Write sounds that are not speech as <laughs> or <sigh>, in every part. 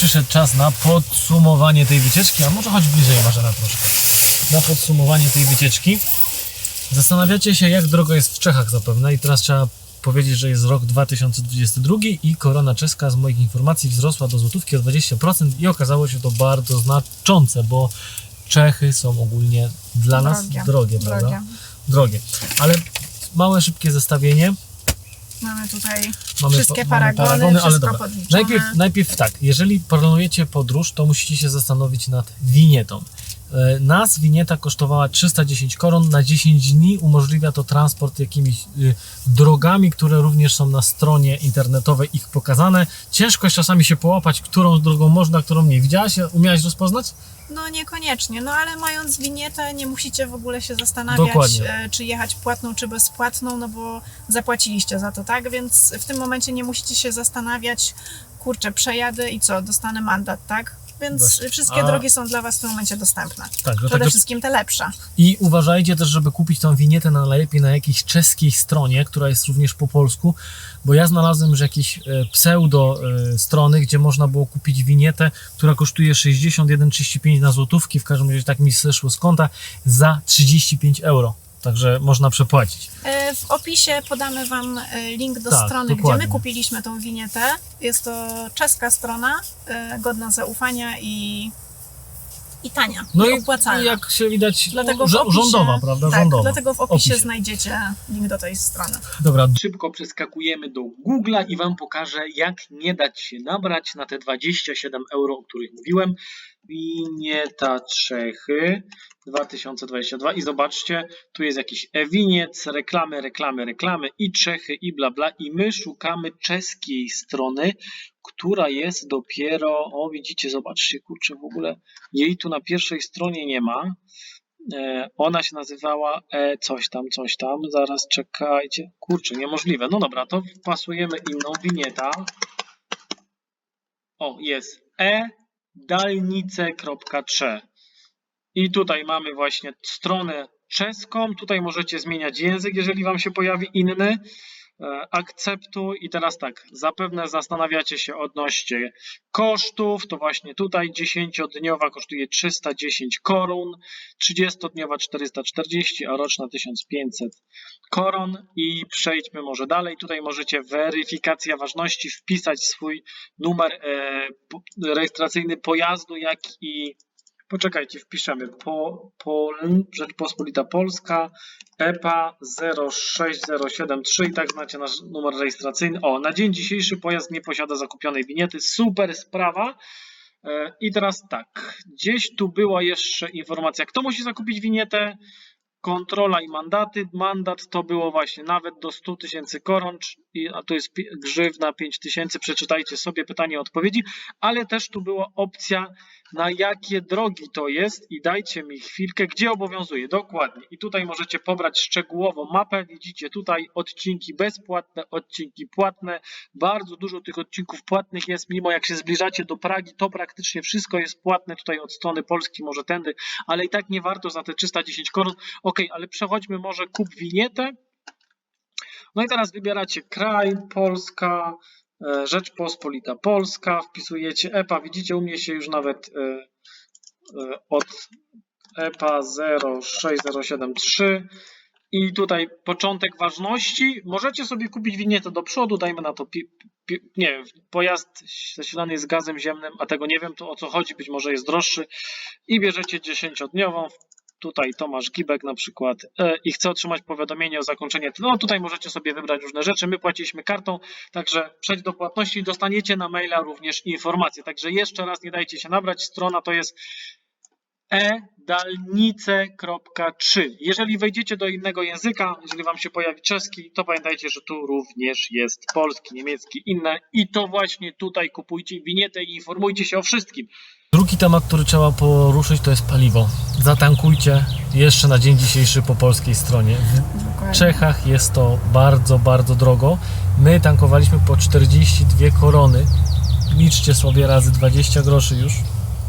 przyszedł czas na podsumowanie tej wycieczki, a może chodź bliżej Marzena troszkę. Na podsumowanie tej wycieczki. Zastanawiacie się, jak drogo jest w Czechach zapewne i teraz trzeba powiedzieć, że jest rok 2022 i korona czeska z moich informacji wzrosła do złotówki o 20% i okazało się to bardzo znaczące, bo Czechy są ogólnie dla nas Drogie. drogie, prawda? Drogie. Drogie. Ale małe, szybkie zestawienie. Mamy tutaj Mamy wszystkie mamy paragony, wszystko dobra. podliczone. Najpierw, najpierw tak, jeżeli planujecie podróż, to musicie się zastanowić nad winietą. E, Nas winieta kosztowała 310 koron. Na 10 dni umożliwia to transport jakimiś y, drogami, które również są na stronie internetowej ich pokazane. Ciężko jest czasami się połapać, którą drogą można, którą nie. Widziałaś, umiałaś rozpoznać? No niekoniecznie, no ale mając winietę nie musicie w ogóle się zastanawiać, Dokładnie. e, czy jechać płatną, czy bezpłatną, no bo zapłaciliście za to, tak? Więc w tym momencie nie musicie się zastanawiać, kurczę, przejadę i co, dostanę mandat, tak? Więc Właśnie. wszystkie A- drogi są dla Was w tym momencie dostępne. Tak, Przede wszystkim te lepsze. I uważajcie też, żeby kupić tą winietę na najlepiej na jakiejś czeskiej stronie, która jest również po polsku, bo ja znalazłem, że jakieś e, pseudo e, strony, gdzie można było kupić winietę, która kosztuje 61,35 na złotówki, w każdym razie tak mi zeszło z konta, za 35 euro. Także można przepłacić. E, W opisie podamy Wam e, link do Tak, strony, dokładnie. gdzie my kupiliśmy tą winietę. Jest to czeska strona, e, godna zaufania i, i tania, No i opłacalna. i jak się widać, Dlatego opisie, rządowa, prawda? Tak, rządowa. dlatego w opisie, Opisie. znajdziecie link do tej strony. Dobra, Szybko przeskakujemy do Google'a i Wam pokażę, jak nie dać się nabrać na te 27 euro, o których mówiłem. Winieta Czechy 2022 i zobaczcie, tu jest jakiś e-winiec, reklamy, reklamy, reklamy i Czechy i bla bla i my szukamy czeskiej strony, która jest dopiero, o widzicie, zobaczcie, kurczę, w ogóle jej tu na pierwszej stronie nie ma. E, Ona się nazywała e, coś tam, coś tam. Zaraz czekajcie. Kurczę, niemożliwe. No dobra, to wpasujemy inną winieta. O, jest e dalnice.trze. I tutaj mamy właśnie stronę czeską. Tutaj możecie zmieniać język, jeżeli Wam się pojawi inny. E, Akceptuj i teraz tak, zapewne zastanawiacie się odnośnie kosztów, to właśnie tutaj 10-dniowa kosztuje 310 koron, 30-dniowa 440, a roczna 1500 koron. I przejdźmy może dalej. Tutaj możecie weryfikacja ważności, wpisać swój numer e, rejestracyjny pojazdu, jak i Poczekajcie, wpiszemy po, Rzeczpospolita Polska, EPA 06073 i tak znacie nasz numer rejestracyjny. O, na dzień dzisiejszy pojazd nie posiada zakupionej winiety. Super sprawa. E, I teraz tak, gdzieś tu była jeszcze informacja, kto musi zakupić winietę, kontrola i mandaty. Mandat to było właśnie nawet do 100 tysięcy koron, i- a to jest grzywna 5 tysięcy. Przeczytajcie sobie pytanie odpowiedzi, ale też tu była opcja na jakie drogi to jest i dajcie mi chwilkę, gdzie obowiązuje. Dokładnie. I tutaj możecie pobrać szczegółową mapę. Widzicie tutaj odcinki bezpłatne, odcinki płatne. Bardzo dużo tych odcinków płatnych jest, mimo jak się zbliżacie do Pragi, to praktycznie wszystko jest płatne tutaj od strony Polski, może tędy, ale i tak nie warto za te 310 koron. Ok, ale przechodźmy może kup winietę. No i teraz wybieracie kraj, Polska, Rzeczpospolita Polska, wpisujecie EPA, widzicie u mnie się już nawet e, e, od EPA 06073 i tutaj początek ważności. Możecie sobie kupić winietę do przodu, dajmy na to, pi, pi, nie pojazd zasilany jest gazem ziemnym, a tego nie wiem to o co chodzi, być może jest droższy i bierzecie 10-dniową, tutaj Tomasz Gibek na przykład e, i chce otrzymać powiadomienie o zakończeniu. No tutaj możecie sobie wybrać różne rzeczy. My płaciliśmy kartą, także przejdź do płatności i dostaniecie na maila również informacje. Także jeszcze raz nie dajcie się nabrać. Strona to jest edalnice.3. Jeżeli wejdziecie do innego języka, jeżeli wam się pojawi czeski, to pamiętajcie, że tu również jest polski, niemiecki, inne i to właśnie tutaj kupujcie winietę i informujcie się o wszystkim. Drugi temat, który trzeba poruszyć, to jest paliwo. Zatankujcie jeszcze na dzień dzisiejszy po polskiej stronie. W Czechach jest to bardzo, bardzo drogo. My tankowaliśmy po 42 korony. Liczcie sobie razy 20 groszy już.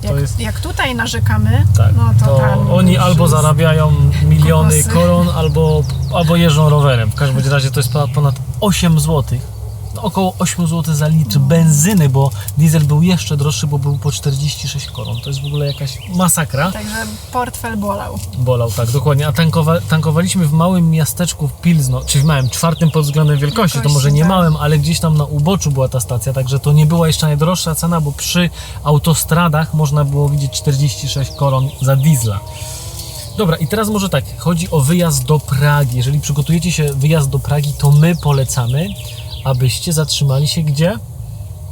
Jak, jest jak tutaj narzekamy, tak. no to, to oni albo zarabiają miliony kokosy. koron, albo, albo jeżdżą rowerem. W każdym razie to jest ponad 8 zł no, około 8 zł za litr benzyny, bo diesel był jeszcze droższy, bo był po 46 koron. To jest w ogóle jakaś masakra. Także portfel bolał. Bolał, tak, dokładnie. A tankowa- tankowaliśmy w małym miasteczku w Pilzno, czyli w małym, czwartym pod względem wielkości. To Wielkości, może nie tak. małym, ale gdzieś tam na uboczu była ta stacja, także to nie była jeszcze najdroższa cena, bo przy autostradach można było widzieć 46 koron za diesla. Dobra, i teraz może tak, chodzi o wyjazd do Pragi. Jeżeli przygotujecie się wyjazd do Pragi, to my polecamy, abyście zatrzymali się gdzie?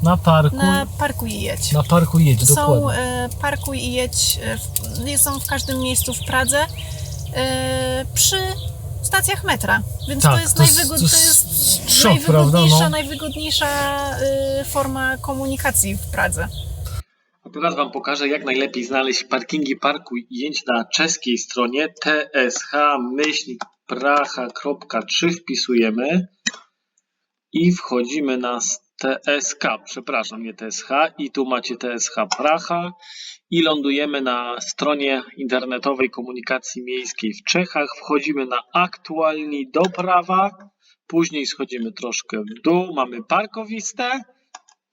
Na parku. Na parku i jedź. Na parku jedź, Są dokładnie. e, parkuj i jedź, e, są w każdym miejscu w Pradze e, przy stacjach metra. Więc Tak, to jest, to najwygod, to jest szok, najwygodniejsza, prawda? No. najwygodniejsza e, forma komunikacji w Pradze. A teraz Wam pokażę, jak najlepiej znaleźć parkingi parku i jedź na czeskiej stronie tsh-pracha.3 wpisujemy i wchodzimy na TSK, przepraszam, nie TSH i tu macie TSH Pracha. I lądujemy na stronie internetowej komunikacji miejskiej w Czechach. Wchodzimy na aktualni do prawa, później schodzimy troszkę w dół, mamy parkowistę,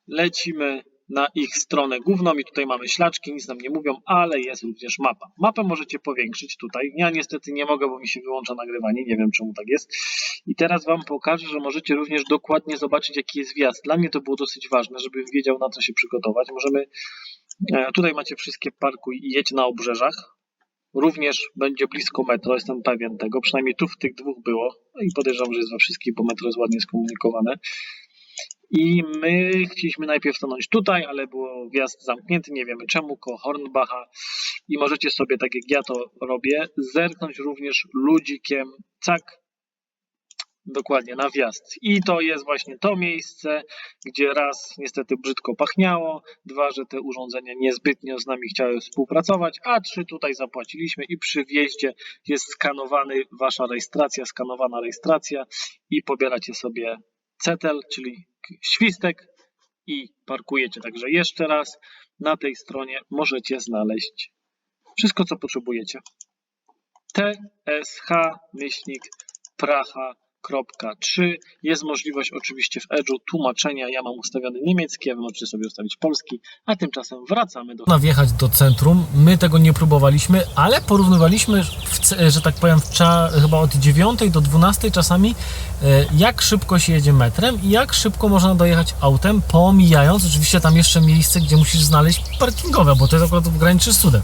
lecimy na ich stronę główną i tutaj mamy ślaczki, nic nam nie mówią, ale jest również mapa. Mapę możecie powiększyć tutaj. Ja niestety nie mogę, bo mi się wyłącza nagrywanie, nie wiem czemu tak jest. I teraz Wam pokażę, że możecie również dokładnie zobaczyć jaki jest wjazd. Dla mnie to było dosyć ważne, żebym wiedział na co się przygotować. Możemy, e, tutaj macie wszystkie parkuj i jedź na obrzeżach. Również będzie blisko metro, jestem pewien tego, przynajmniej tu w tych dwóch było No i podejrzewam, że jest we wszystkich, bo metro jest ładnie skomunikowane. I my chcieliśmy najpierw stanąć tutaj, ale było wjazd zamknięty, nie wiemy czemu, koło Hornbacha. I możecie sobie, tak jak ja to robię, zerknąć również ludzikiem, cak, dokładnie na wjazd. I to jest właśnie to miejsce, gdzie raz niestety brzydko pachniało, dwa, że te urządzenia niezbytnio z nami chciały współpracować, a trzy, tutaj zapłaciliśmy i przy wjeździe jest skanowany wasza rejestracja, skanowana rejestracja i pobieracie sobie cetel, czyli świstek i parkujecie. Także jeszcze raz na tej stronie możecie znaleźć wszystko, co potrzebujecie. tsh-pracha.3 Jest możliwość oczywiście w Edge'u tłumaczenia. Ja mam ustawiony niemiecki, a wy możecie sobie ustawić polski, a tymczasem wracamy do Można wjechać do centrum. My tego nie próbowaliśmy, ale porównywaliśmy, w, że tak powiem, w cza, chyba od 9 do 12 czasami, e, jak szybko się jedzie metrem i jak szybko można dojechać autem, pomijając oczywiście tam jeszcze miejsce, gdzie musisz znaleźć parkingowe, bo to jest akurat graniczy z cudem.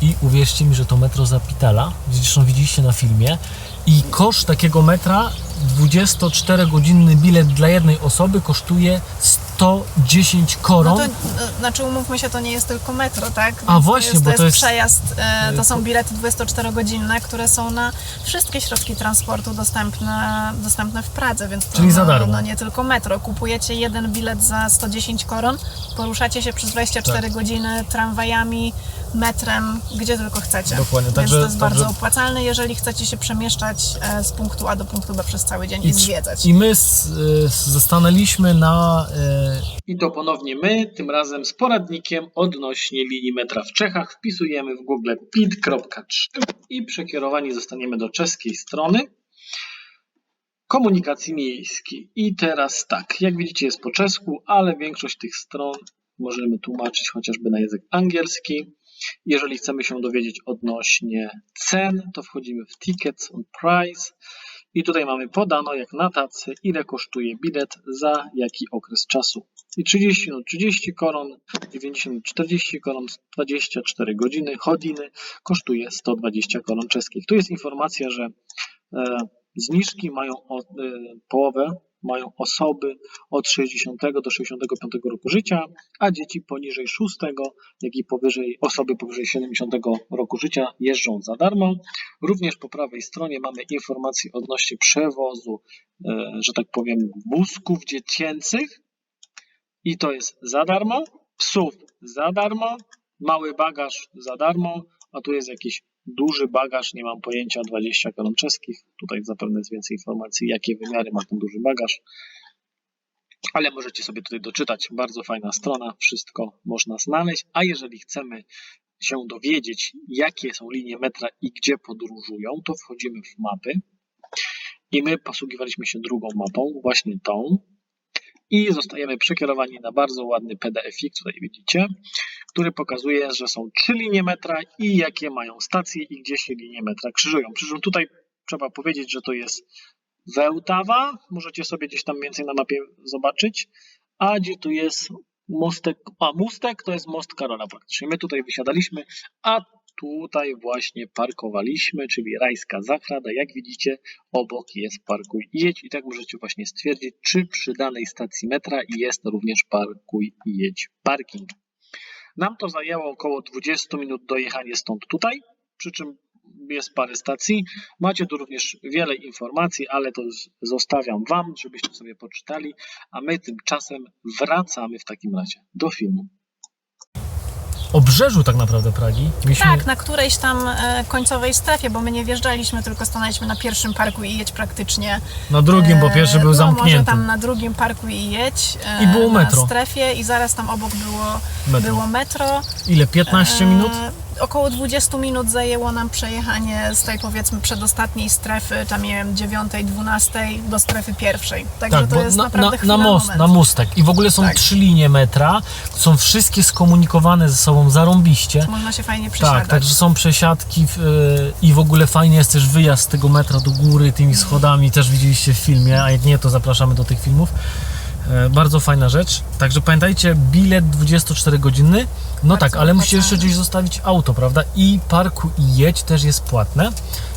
I uwierzcie mi, że to metro Zapitala, zresztą widzieliście na filmie, i koszt takiego metra, 24-godzinny bilet dla jednej osoby kosztuje 110 koron. No to, e, znaczy umówmy się, to nie jest tylko metro, tak? A Więc właśnie, to jest, bo to to jest przejazd, e, to są bilety 24-godzinne, które są na wszystkie środki transportu dostępne, dostępne w Pradze, więc Czyli za no, darmo. no nie tylko metro. Kupujecie jeden bilet za 110 koron, poruszacie się przez 24 Tak. godziny tramwajami, metrem, gdzie tylko chcecie. Dokładnie, Więc także- to jest bardzo także- opłacalne, jeżeli chcecie się przemieszczać e, z punktu A do punktu B przez cały dzień i, I, zwiedzać. I my s- y, zastanęliśmy na. y, I to ponownie my, tym razem z poradnikiem odnośnie linii metra w Czechach. Wpisujemy w Google pit.3 i przekierowani zostaniemy do czeskiej strony komunikacji miejskiej. I teraz tak, jak widzicie jest po czesku, ale większość tych stron możemy tłumaczyć chociażby na język angielski. Jeżeli chcemy się dowiedzieć odnośnie cen, to wchodzimy w Tickets on Price i tutaj mamy podano jak na tacy, ile kosztuje bilet za jaki okres czasu. I 30 minut 30 koron, 90 minut 40 koron, 24 godziny, godziny kosztuje 120 koron czeskich. Tu jest informacja, że e, zniżki mają e, połowę, mają osoby od 60 do 65 roku życia, a dzieci poniżej 6, jak i powyżej, osoby powyżej 70 roku życia jeżdżą za darmo. Również po prawej stronie mamy informacje odnośnie przewozu, e, że tak powiem, wózków dziecięcych i to jest za darmo, psów za darmo, mały bagaż za darmo, a tu jest jakiś duży bagaż, nie mam pojęcia, 20 koron czeskich. Tutaj zapewne jest więcej informacji, jakie wymiary ma ten duży bagaż. Ale możecie sobie tutaj doczytać, bardzo fajna strona, wszystko można znaleźć. A jeżeli chcemy się dowiedzieć, jakie są linie metra i gdzie podróżują, to wchodzimy w mapy. I my posługiwaliśmy się drugą mapą, właśnie tą. I zostajemy przekierowani na bardzo ładny PDF-ik, tutaj widzicie, który pokazuje, że są trzy linie metra i jakie mają stacje i gdzie się linie metra krzyżują. Przy czym tutaj trzeba powiedzieć, że to jest Wełtawa, możecie sobie gdzieś tam więcej na mapie zobaczyć, a gdzie tu jest mostek, a Mustek to jest most Karola praktycznie. My tutaj wysiadaliśmy, a tutaj właśnie parkowaliśmy, czyli rajska zachrada. Jak widzicie, obok jest parkuj i jedź i tak możecie właśnie stwierdzić, czy przy danej stacji metra jest również parkuj i jedź parking. Nam to zajęło około 20 minut dojechanie stąd tutaj, przy czym jest parę stacji. Macie tu również wiele informacji, ale to zostawiam Wam, żebyście sobie poczytali, a my tymczasem wracamy w takim razie do filmu. Obrzeżu tak naprawdę Pragi. Mieliśmy... Tak, na którejś tam e, końcowej strefie, bo my nie wjeżdżaliśmy, tylko stanęliśmy na pierwszym parku i jedź praktycznie. Na drugim, bo pierwszy był no, zamknięty. może tam na drugim parku i jedź. e, I było metro. Na strefie i zaraz tam obok było Metro. było metro. Ile? 15 E, minut? Około 20 minut zajęło nam przejechanie z tej powiedzmy przedostatniej strefy, tam nie wiem, 9, 12 do strefy pierwszej. Także Tak, to jest na, naprawdę na, na most, na mustek. I w ogóle są Tak. trzy linie metra, są wszystkie skomunikowane ze sobą zarąbiście. Można się fajnie przesiadać. Tak, także są przesiadki w, y, i w ogóle fajnie jest też wyjazd z tego metra do góry tymi schodami, też widzieliście w filmie, a jak nie, to zapraszamy do tych filmów. E, Bardzo fajna rzecz. Także pamiętajcie, bilet 24-godzinny. No Bardzo tak, ale musicie jeszcze gdzieś zostawić auto, prawda? I parku i jedź też jest płatne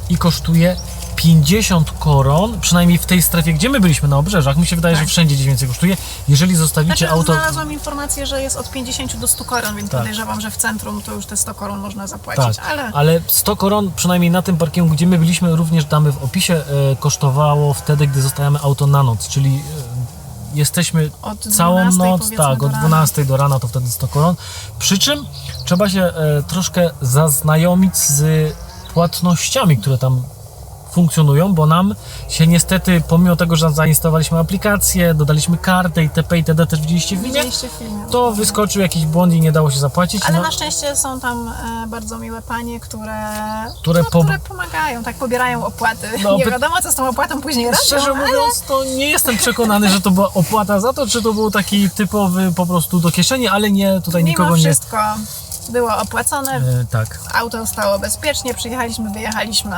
i kosztuje 50 koron, przynajmniej w tej strefie, gdzie my byliśmy na obrzeżach. Mi się wydaje, Tak. że wszędzie gdzieś więcej kosztuje. Jeżeli zostawicie Znaczy, auto. znalazłam informację, że jest od 50 do 100 koron, więc Tak. podejrzewam, że w centrum to już te 100 koron można zapłacić, Tak, ale ale 100 koron, przynajmniej na tym parkingu, gdzie my byliśmy, również damy w opisie, e, kosztowało wtedy, gdy zostajemy auto na noc, czyli e, jesteśmy od 12 całą noc, tak, od rana. 12 do rana to wtedy 100 koron. Przy czym trzeba się e, troszkę zaznajomić z płatnościami, które tam funkcjonują, bo nam się niestety, pomimo tego, że zainstalowaliśmy aplikację, dodaliśmy kartę itp. itd. też widzieliście w filmie, Widzieliście w filmie. to wyskoczył jakiś błąd i nie dało się zapłacić. Ale No, na szczęście są tam e, bardzo miłe panie, które, Które no, po- które pomagają, tak, pobierają opłaty. No, nie wiadomo, co z tą opłatą później robią, Szczerze ale mówiąc, to nie jestem przekonany, że to była opłata za to, czy to był taki typowy po prostu do kieszeni, ale nie, tutaj mimo nikogo nie... wszystko było opłacone, E, tak, auto stało bezpiecznie, przyjechaliśmy, wyjechaliśmy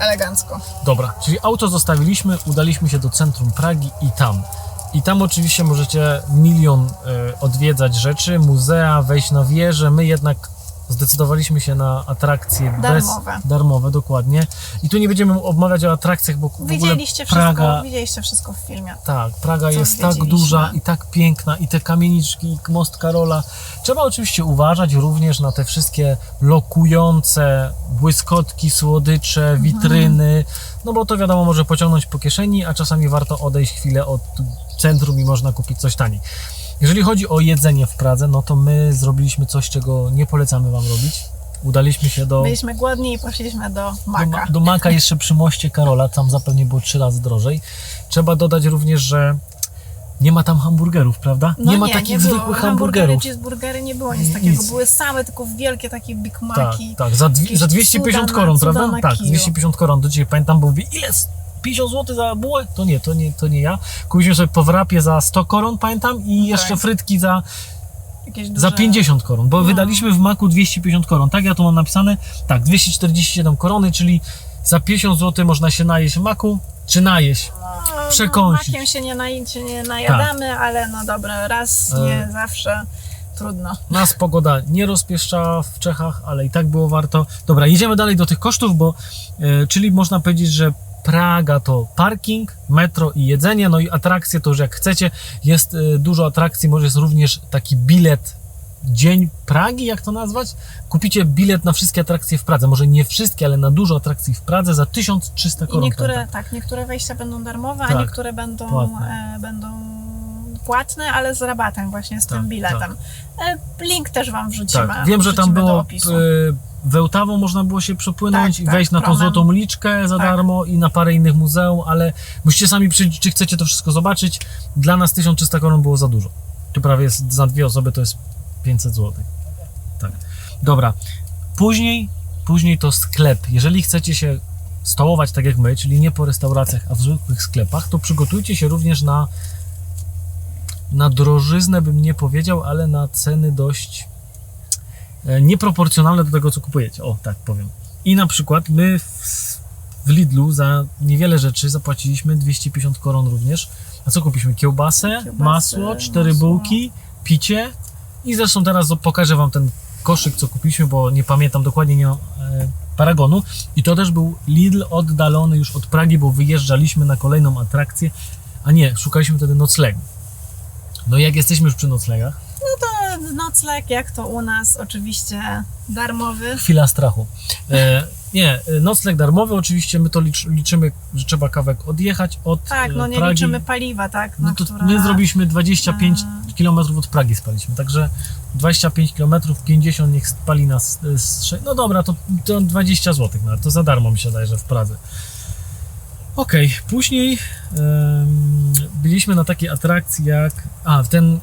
elegancko. dobra, czyli auto zostawiliśmy, udaliśmy się do centrum Pragi i tam. I tam oczywiście możecie milion e, odwiedzać rzeczy, muzea, wejść na wieżę. My jednak zdecydowaliśmy się na atrakcje Darmowe. bez darmowe, dokładnie. I tu nie będziemy obmawiać o atrakcjach, bo Widzieliście wszystko, Praga, widzieliście wszystko w filmie. Tak, Praga jest tak duża i tak piękna, i te kamieniczki, i most Karola. Trzeba oczywiście uważać również na te wszystkie lokujące błyskotki, słodycze, Mhm. witryny, no bo to wiadomo może pociągnąć po kieszeni, a czasami warto odejść chwilę od centrum i można kupić coś taniej. Jeżeli chodzi o jedzenie w Pradze, no to my zrobiliśmy coś, czego nie polecamy Wam robić. Udaliśmy się do... Byliśmy głodni i poszliśmy do Do, Maka. ma- do Maka jeszcze przy moście Karola, tam zapewne było trzy razy drożej. Trzeba dodać również, że nie ma tam hamburgerów, prawda? No nie ma takich było. zwykłych Hamburgery, hamburgerów. cheeseburgery nie było nic takiego. Nic. Były same tylko wielkie takie Big Tak, Maci. tak, za, dwie, jakieś za 250 cuda na- koron, prawda? Tak, kiju. 250 koron. Do dzisiaj pamiętam, bo mówię, ile? 50 zł za bułę? To nie, to nie, to nie ja. Kupiliśmy sobie po wrapie za 100 koron, pamiętam, i jeszcze Tak. frytki za, za 50 koron, bo No. wydaliśmy w Maku 250 koron. Tak, ja tu mam napisane, tak, 247 korony, czyli za 50 zł można się najeść w Maku, czy najeść. No, przekąsić. No, makiem się nie, naj, się nie najadamy, ale no dobra, raz, E. nie zawsze. Trudno. Nas pogoda nie rozpieszczała w Czechach, ale i tak było warto. Dobra, jedziemy dalej do tych kosztów, bo e, czyli można powiedzieć, że Praga to parking, metro i jedzenie, no i atrakcje to już jak chcecie. Jest e, dużo atrakcji, może jest również taki bilet Dzień Pragi, jak to nazwać? Kupicie bilet na wszystkie atrakcje w Pradze. Może nie wszystkie, ale na dużo atrakcji w Pradze za 1300 I koron. niektóre, tak, niektóre wejścia będą darmowe, Tak, a niektóre będą płatne. e, będą płatne, ale z rabatem właśnie, z Tak, tym biletem. E, link też Wam wrzucimy. Tak, wiem, że tam było e, Wełtawą można było się przepłynąć Tak, i tak, wejść na tą promem. złotą liczkę za Tak. darmo i na parę innych muzeum, ale musicie sami przyjść, czy chcecie to wszystko zobaczyć. Dla nas 1300 koron było za dużo. Tu prawie jest za dwie osoby to jest 500 zł. Tak. Dobra. Później, później to sklep. Jeżeli chcecie się stołować tak jak my, czyli nie po restauracjach, a w zwykłych sklepach, to przygotujcie się również na na drożyznę bym nie powiedział, ale na ceny dość nieproporcjonalne do tego, co kupujecie. O, tak powiem. I na przykład my w, w Lidlu za niewiele rzeczy zapłaciliśmy 250 koron również. A co kupiliśmy? Kiełbasę, Kiełbasę, masło, cztery masło. bułki, picie i zresztą teraz pokażę Wam ten koszyk, co kupiliśmy, bo nie pamiętam dokładnie nie, mam, e, paragonu. I to też był Lidl oddalony już od Pragi, bo wyjeżdżaliśmy na kolejną atrakcję, a nie, szukaliśmy wtedy noclegu. No i jak jesteśmy już przy noclegach, No to nocleg, jak to u nas, oczywiście darmowy. chwila strachu. E, nie, e, nocleg darmowy, oczywiście my to licz, liczymy, że trzeba kawałek odjechać od Tak, no e, nie Pragi. liczymy paliwa, tak? No na to która... my zrobiliśmy 25 A. km od Pragi spaliśmy, także 25 km, 50 niech spali nas e, z No dobra, to, to 20 zł, no, to za darmo mi się daje, że w Pradze. Okej, później em, byliśmy na takiej atrakcji jak. A, ten.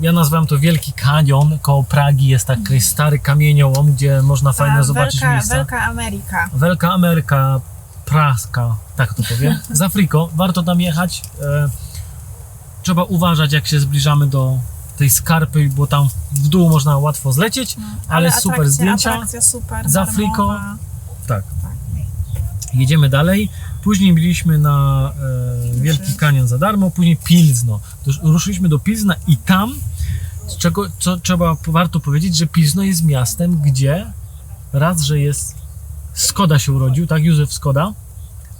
Ja nazwałem to Wielki Kanion koło Pragi. Jest taki stary kamieniołom, gdzie można Ta fajne zobaczyć wielka, miejsca. Wielka Ameryka. Wielka Ameryka praska, tak to powiem, <laughs> z Afriko. Warto tam jechać. E, trzeba uważać, jak się zbliżamy do tej skarpy, bo tam w dół można łatwo zlecieć, No, ale super atrakcja, zdjęcia. Atrakcja super, z darmowa. Tak. Tak. Jedziemy dalej. Później byliśmy na e, Wielki Kanion za darmo, później Pilzno. Ruszyliśmy do Pilzna i tam, z czego co trzeba, warto powiedzieć, że Pilzno jest miastem, gdzie raz, że jest Skoda się urodził, tak? Józef Skoda,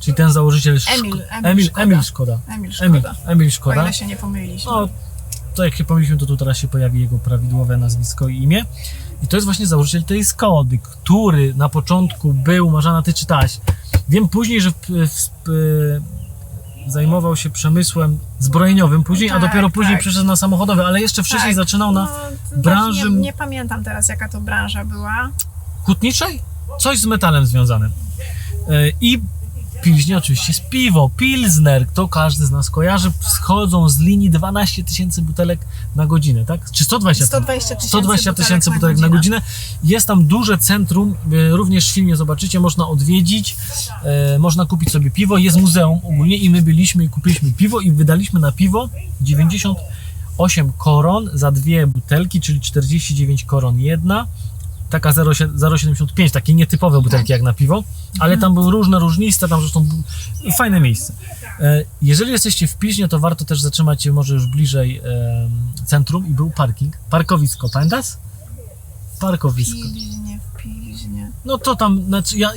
czyli ten założyciel Szko- Emil, Emil Emil, Szkoda. Emil Szkoda. Emil Emil, Szkoda. Emil O Szkoda. ile się nie pomyliliśmy. No, to jak się pomyślimy, to tu teraz się pojawi jego prawidłowe nazwisko i imię. I to jest właśnie założyciel tej Skody, który na początku był, Marzana, ty czytałaś. Wiem później, że w, w, e, zajmował się przemysłem zbrojeniowym później, a Tak, dopiero później tak. przeszedł na samochodowy, ale jeszcze wcześniej Tak. zaczynał na No, branży- Nie, nie pamiętam teraz, jaka to branża była. hutniczej? Coś z metalem związanym. E, I później oczywiście jest piwo, Pilsner, to każdy z nas kojarzy, schodzą z linii 12 tysięcy butelek na godzinę, tak? Czy 120 120 tysięcy 120 tysięcy butelek na godzinę. Jest tam duże centrum, e, również w filmie zobaczycie, można odwiedzić, e, można kupić sobie piwo, jest muzeum ogólnie i my byliśmy i kupiliśmy piwo i wydaliśmy na piwo 98 koron za dwie butelki, czyli 49 koron jedna. Taka 0,7 0,75, takie nietypowe butelki jak na piwo, ale tam były różne różniste, tam zresztą fajne miejsce. E, Jeżeli jesteście w Piźnie, to warto też zatrzymać się może już bliżej centrum i był parking, parkowisko, pamiętasz? Parkowisko. Pilźnie, w Pilźnie. No to tam, znaczy ja,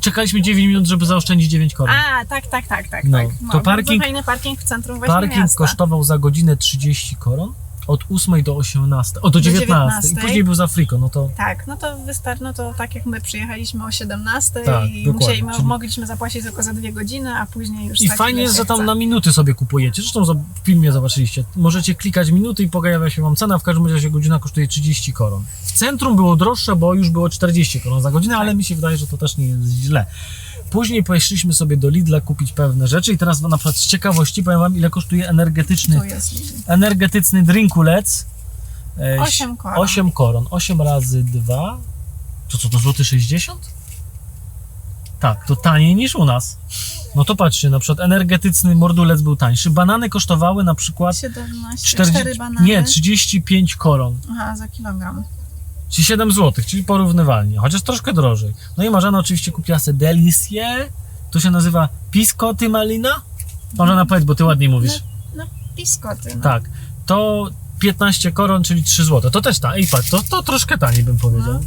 czekaliśmy 9 minut, żeby zaoszczędzić 9 koron. A, tak, tak, tak, tak. No, tak. to bardzo parking- fajny parking w centrum właśnie Parking miasta. kosztował za godzinę 30 koron, od 8 do 18, o do Do 19 i 19. później był z Afriką, no to Tak, no to wystarczy, no to tak jak my przyjechaliśmy o 17 Tak, i dokładnie, musieliśmy, czyli- mogliśmy zapłacić tylko za dwie godziny, a później już I tak, fajnie jest, że tam chce. na minuty sobie kupujecie. Zresztą w filmie zobaczyliście. Możecie klikać minuty i pojawia się wam cena. W każdym razie godzina kosztuje 30 koron. W centrum było droższe, bo już było 40 koron za godzinę, ale mi się wydaje, że to też nie jest źle. Później poszliśmy sobie do Lidla kupić pewne rzeczy i teraz na przykład z ciekawości powiem wam, ile kosztuje energetyczny, energetyczny drinkulec. E, Osiem koron. 8 koron. 8 razy 2. To co, to złoty 60? Tak, to taniej niż u nas. No to patrzcie, na przykład energetyczny mordulec był tańszy. Banany kosztowały na przykład 17, 40, 4 banany. nie, 35 koron. Aha, za kilogram. Czyli 7 zł, czyli porównywalnie, chociaż troszkę drożej. No i Marzena oczywiście kupiła sobie delicję. To się nazywa piscoty malina? Marzena powiedz, bo ty ładniej mówisz. No, piskoty. No. Tak. To 15 koron, czyli 3 zł. To też ta, ej patrz, to, to troszkę taniej bym powiedział. No.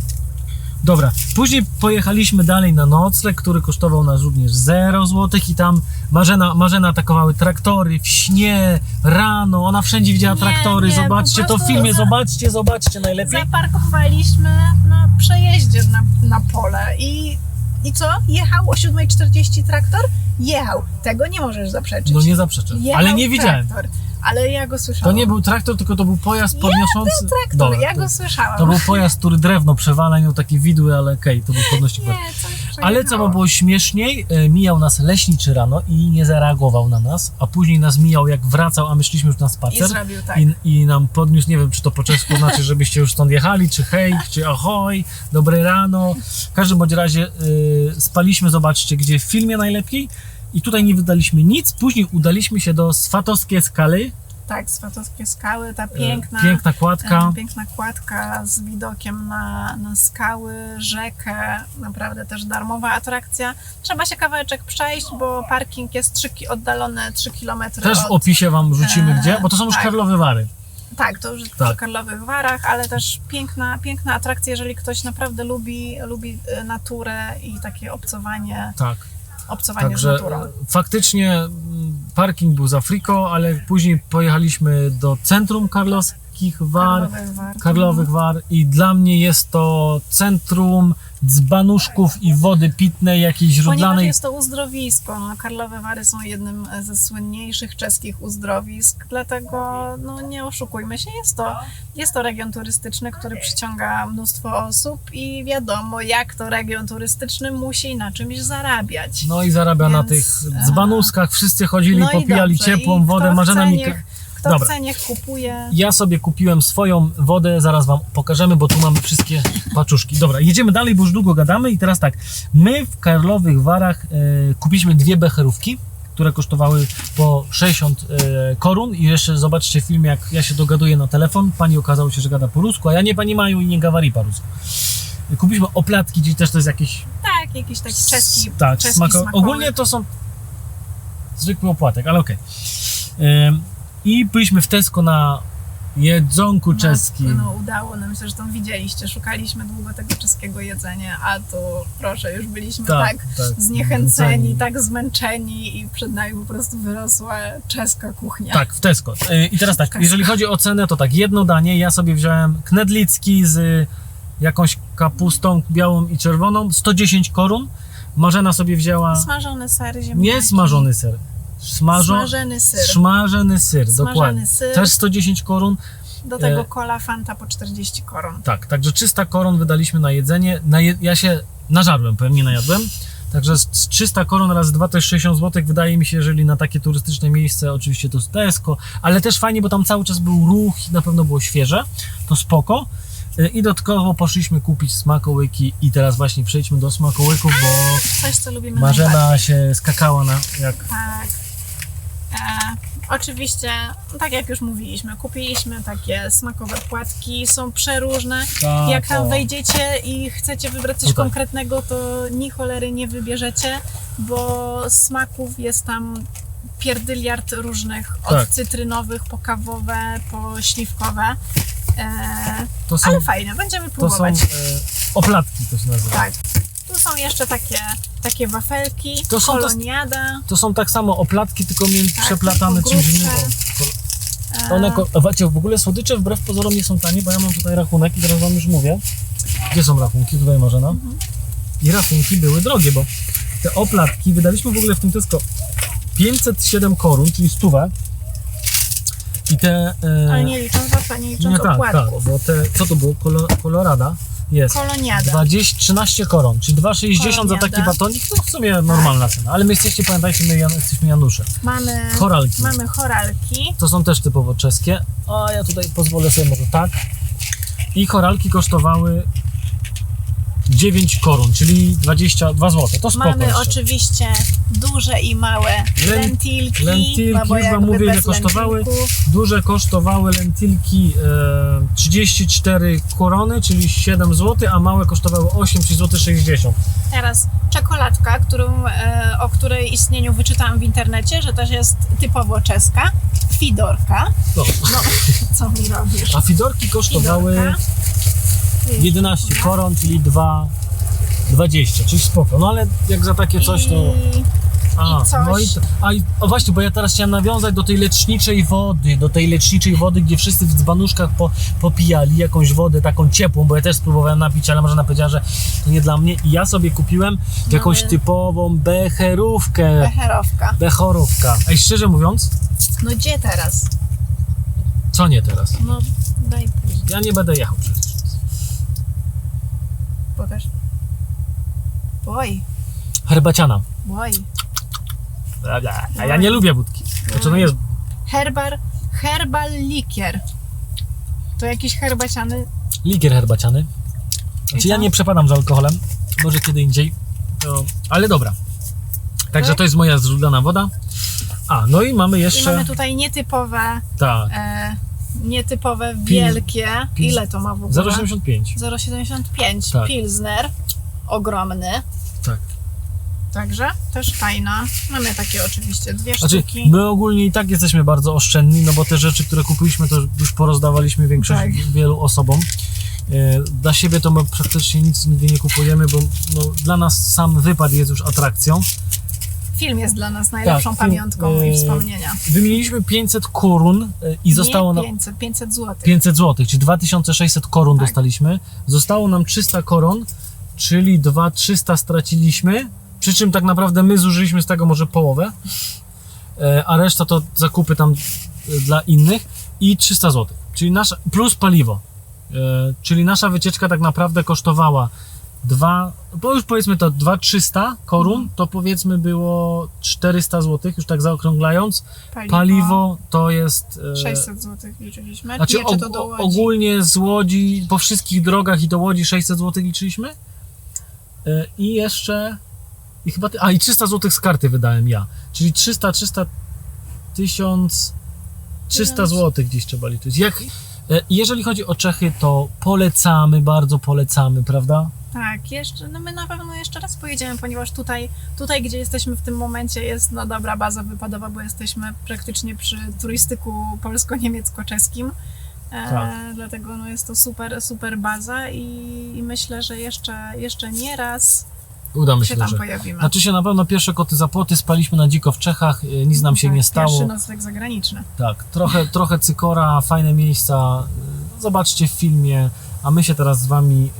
Dobra, później pojechaliśmy dalej na nocleg, który kosztował nas również 0 zł i tam Marzena, Marzena atakowały traktory w śnie, rano, ona wszędzie widziała Nie, traktory, nie, zobaczcie to w filmie, za- zobaczcie, zobaczcie najlepiej. Zaparkowaliśmy na przejeździe na, na pole i, i co? Jechał o 7.40 traktor? Jechał. Tego nie możesz zaprzeczyć. No nie zaprzeczę, Jechał ale nie widziałem. Traktor, ale ja go To słyszałam. nie był traktor, tylko to był pojazd podnoszący... traktor, Dobra, ja to, go słyszałam. to był pojazd, który drewno przewala, miał takie widły, ale okej, to był podnośnik. Nie, Ale co było śmieszniej, e, mijał nas leśniczy rano i nie zareagował na nas, a później nas mijał jak wracał, a my szliśmy już na I spacer zrobił tak. i, i nam podniósł, nie wiem czy to po czesku znaczy, żebyście już stąd jechali, czy hej, czy ahoj, dobre rano. W każdym bądź razie y, spaliśmy, zobaczcie gdzie, w filmie najlepiej i tutaj nie wydaliśmy nic, później udaliśmy się do Swatowskie Skaly, Tak, Swatowskie skały, ta E, piękna, Piękna kładka. piękna kładka z widokiem na, na skały, rzekę, naprawdę też darmowa atrakcja. Trzeba się kawałeczek przejść, bo parking jest 3, ki- oddalony 3 km Też w od... opisie wam wrzucimy e, gdzie, bo to są już tak. Karlowe Wary. Tak, to już Tak. przy Karlowych Warach, ale też piękna, piękna atrakcja, jeżeli ktoś naprawdę lubi, lubi e, naturę i takie obcowanie, Tak. Obcowanie Także z naturą. e, faktycznie mm, parking był za friko, ale później pojechaliśmy do centrum war, Karlowych War. Karlowych War i dla mnie jest to centrum dzbanuszków i wody pitnej, jakiejś Ponieważ źródlanej. jest to uzdrowisko. No, Karlowe Wary są jednym ze słynniejszych czeskich uzdrowisk, dlatego no, nie oszukujmy się, jest to, jest to region turystyczny, który przyciąga mnóstwo osób i wiadomo, jak to region turystyczny musi na czymś zarabiać. No i zarabia na Więc, tych e, dzbanuskach, wszyscy chodzili, No i popijali dobrze. ciepłą I wodę, kto Marzena chce, mi... niech, Kto Dobra. chce, niech kupuje. Ja sobie kupiłem swoją wodę, zaraz wam pokażemy, bo tu mamy wszystkie paczuszki. Dobra, jedziemy dalej, bo już długo gadamy i teraz tak, my w Karlowych Warach e, kupiliśmy dwie becherówki, które kosztowały po 60 e, korun i jeszcze zobaczcie film, jak ja się dogaduję na telefon, pani okazało się, że gada po rusku, a ja nie pani Maju i nie gawari po rusku. Kupiliśmy oplatki, czyli też to jest jakiś Tak, jakiś taki czeski, tak, czeski smako... Ogólnie to są zwykły opłatek, ale okej. Ym, I byliśmy w Tesco na jedzonku No, czeskim. No, udało nam się, zresztą widzieliście, szukaliśmy długo tego czeskiego jedzenia, a tu proszę, już byliśmy tak, zniechęceni, tak zmęczeni i przed nami po prostu wyrosła czeska kuchnia. Tak, w Tesco. Y, I teraz tak, jeżeli chodzi o cenę, to tak, jedno danie, ja sobie wziąłem knedlicki z jakąś kapustą białą i czerwoną, 110 korun. Marzena sobie wzięła Smażony ser ziemniaki. nie smażony ser, smażo... Smażony ser. smażony syr, Smażony dokładnie. syr. Też 110 korun. Do tego e, kola Fanta po 40 koron. Tak, także 300 koron wydaliśmy na jedzenie. Na je, ja się nażarłem, powiem, nie najadłem. Także z z 300 koron razy 2 to jest 60 zł. Wydaje mi się, jeżeli na takie turystyczne miejsce, oczywiście to jest Tesco, ale też fajnie, bo tam cały czas był ruch i na pewno było świeże. To spoko. Y, I dodatkowo poszliśmy kupić smakołyki i teraz właśnie przejdźmy do smakołyków, bo Coś, co lubimy Marzena się skakała na jak Tak. E, oczywiście, tak jak już mówiliśmy, kupiliśmy takie smakowe płatki, są przeróżne. Tak, jak tam o. wejdziecie i chcecie wybrać coś Tutaj. konkretnego, to ni cholery nie wybierzecie, bo smaków jest tam pierdyliard różnych, od Tak. cytrynowych, po kawowe, po śliwkowe. E, to są, ale fajne, będziemy to są próbować. e, oplatki, to się nazywa. Tak. Tu są jeszcze takie, takie wafelki, To są to- koloniada. To są tak samo oplatki, tylko między Tak, przeplatane czymś innym. To One, wiecie, w ogóle słodycze wbrew pozorom nie są tanie, bo ja mam tutaj rachunek i teraz wam już mówię. Gdzie są rachunki? Tutaj Marzena. I rachunki były drogie, bo te oplatki wydaliśmy w ogóle w tym Tesco 507 korun, czyli stówę. I te... E, Ale nie licząc wafla, nie licząc nie, tak, tak, bo te, co to było? Kolo, Colorada jest. Koloniada. 20, 13 koron, czyli 2,60 za taki batonik, to w sumie normalna cena. Ale my jesteście, pamiętajcie, my Jan, jesteśmy Janusze. Mamy, Koralki. mamy choralki. To są też typowo czeskie. A ja tutaj pozwolę sobie może tak. I koralki kosztowały 9 koron, czyli 22 zł. To spoko Mamy jeszcze. oczywiście duże i małe Len- lentilki. lentilki, no już wam mówię, ile kosztowały. lentilków. Duże kosztowały lentilki e, 34 korony, czyli 7 zł, a małe kosztowały 8, czyli zł 60. Teraz czekoladka, którą, e, o której istnieniu wyczytałam w internecie, że też jest typowo czeska. Fidorka. No. No, co mi robisz? A fidorki kosztowały Fidorka. 11 koron, czyli 2 20, czyli spoko. No ale jak za takie coś to... I A, I coś. no i, a i, o właśnie, bo ja teraz chciałem nawiązać do tej leczniczej wody, do tej leczniczej wody, gdzie wszyscy w dzbanuszkach po, popijali jakąś wodę taką ciepłą, bo ja też spróbowałem napić, ale Marzena powiedziała, że to nie dla mnie i ja sobie kupiłem jakąś Mamy- typową becherówkę, becherowka. bechorówka. Ej, szczerze mówiąc, No gdzie teraz? co nie teraz? No daj później. Ja nie będę jechał przecież. Oj, Herbaciana. oj. A ja nie lubię wódki. Znaczy, no jest, Herbar, herbal likier. To jakiś herbaciany. likier herbaciany. Znaczy I ja nie przepadam za alkoholem, może kiedy indziej, no, ale dobra. Także Tak? to jest moja źródlana woda. A, no i mamy I jeszcze. mamy tutaj nietypowe, Tak, e, nietypowe, wielkie. Pils- Ile to ma w ogóle? 0,75. 0,75. Tak. Pilsner. Ogromny. Tak. Także też fajna. Mamy takie oczywiście dwie Znaczy, sztuki. my ogólnie i tak jesteśmy bardzo oszczędni, no bo te rzeczy, które kupiliśmy, to już porozdawaliśmy większość Tak. wielu osobom. E, Dla siebie to my praktycznie nic nigdy nie kupujemy, bo no, dla nas sam wypad jest już atrakcją. Film jest dla nas najlepszą Tak, film, pamiątką e, i wspomnienia. Wymieniliśmy 500 korun e, i zostało Nie nam 500, 500 zł. 500 zł, czyli 2600 koron Tak. dostaliśmy. Zostało nam 300 koron, czyli 2300 straciliśmy. Przy czym tak naprawdę my zużyliśmy z tego może połowę, e, a reszta to zakupy tam e, dla innych i 300 zł, czyli nasza, plus paliwo. E, Czyli nasza wycieczka tak naprawdę kosztowała 2, bo już powiedzmy to 2300 korun, to powiedzmy było 400 zł, już tak zaokrąglając. Paliwo, Paliwo to jest. e, 600 zł liczyliśmy. znaczy og- do Łodzi. ogólnie z Łodzi, po wszystkich drogach i do Łodzi 600 zł liczyliśmy. E, I jeszcze, i chyba, ty, a i 300 zł z karty wydałem ja. Czyli 300, 300, 1000, 300 Tysiąc. zł gdzieś trzeba liczyć. Jak, e, jeżeli chodzi o Czechy, to polecamy, bardzo polecamy, prawda? Tak, jeszcze, no my na pewno jeszcze raz pojedziemy, ponieważ tutaj, tutaj, gdzie jesteśmy w tym momencie jest no dobra baza wypadowa, bo jesteśmy praktycznie przy turystyku polsko-niemiecko-czeskim. E, Tak. Dlatego no jest to super, super baza i, i myślę, że jeszcze, jeszcze nie raz Uda się tam że. pojawimy. Znaczy się na pewno pierwsze koty za płoty spaliśmy na dziko w Czechach, e, nic nam się Tak, nie stało. Pierwszy nocleg zagraniczny. Tak, trochę, trochę cykora, fajne miejsca. y, Zobaczcie w filmie, a my się teraz z Wami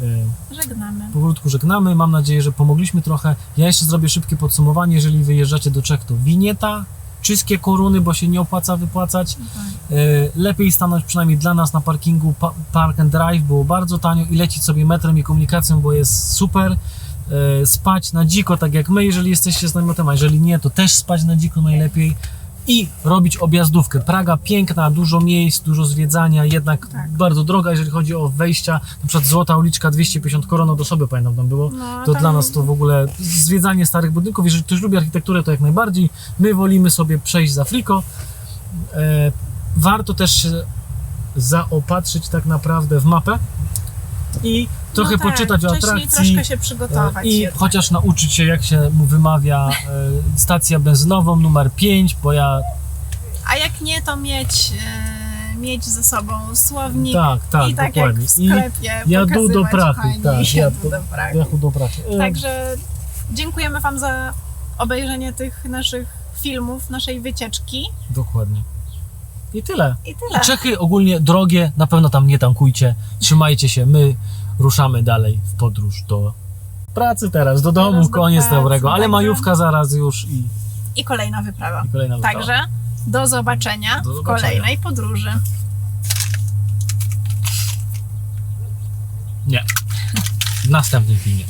Żegnamy. powolutku żegnamy. Mam nadzieję, że pomogliśmy trochę. Ja jeszcze zrobię szybkie podsumowanie. Jeżeli wyjeżdżacie do Czech, to winieta, wszystkie koruny, bo się nie opłaca wypłacać. Tak. Y, Lepiej stanąć przynajmniej dla nas na parkingu pa- Park and Drive, było bardzo tanio i lecieć sobie metrem i komunikacją, bo jest super. Y, Spać na dziko, tak jak my, jeżeli jesteście z namiotem, a jeżeli nie, to też spać na dziko najlepiej i robić objazdówkę. Praga piękna, dużo miejsc, dużo zwiedzania, jednak Tak. bardzo droga, jeżeli chodzi o wejścia. Na przykład Złota Uliczka 250 koron od osoby, pamiętam tam było. No, To tam- dla nas to w ogóle zwiedzanie starych budynków. Jeżeli ktoś lubi architekturę, to jak najbardziej. My wolimy sobie przejść za Friko. E, warto też się zaopatrzyć tak naprawdę w mapę i trochę no tak, poczytać o atrakcji. troszkę się przygotować. I jednak. chociaż nauczyć się, jak się mu wymawia e, stacja benzynową numer 5, bo ja. A jak nie, to mieć, e, mieć ze sobą słownik Tak, tak, i tak dokładnie. jak w I sklepie jadu do prachy, pani tak, jadu do prachy. do pracy. E, Także dziękujemy Wam za obejrzenie tych naszych filmów, naszej wycieczki Dokładnie. I tyle. i tyle. Czechy ogólnie drogie, na pewno tam nie tankujcie. Trzymajcie się, my ruszamy dalej w podróż do pracy teraz, do domu, Teraz do koniec pracy, dobrego, ale także- majówka zaraz już i, I kolejna wyprawa. i kolejna wyprawa. Także do zobaczenia, Do w zobaczenia. kolejnej podróży. Nie. W następnym filmie.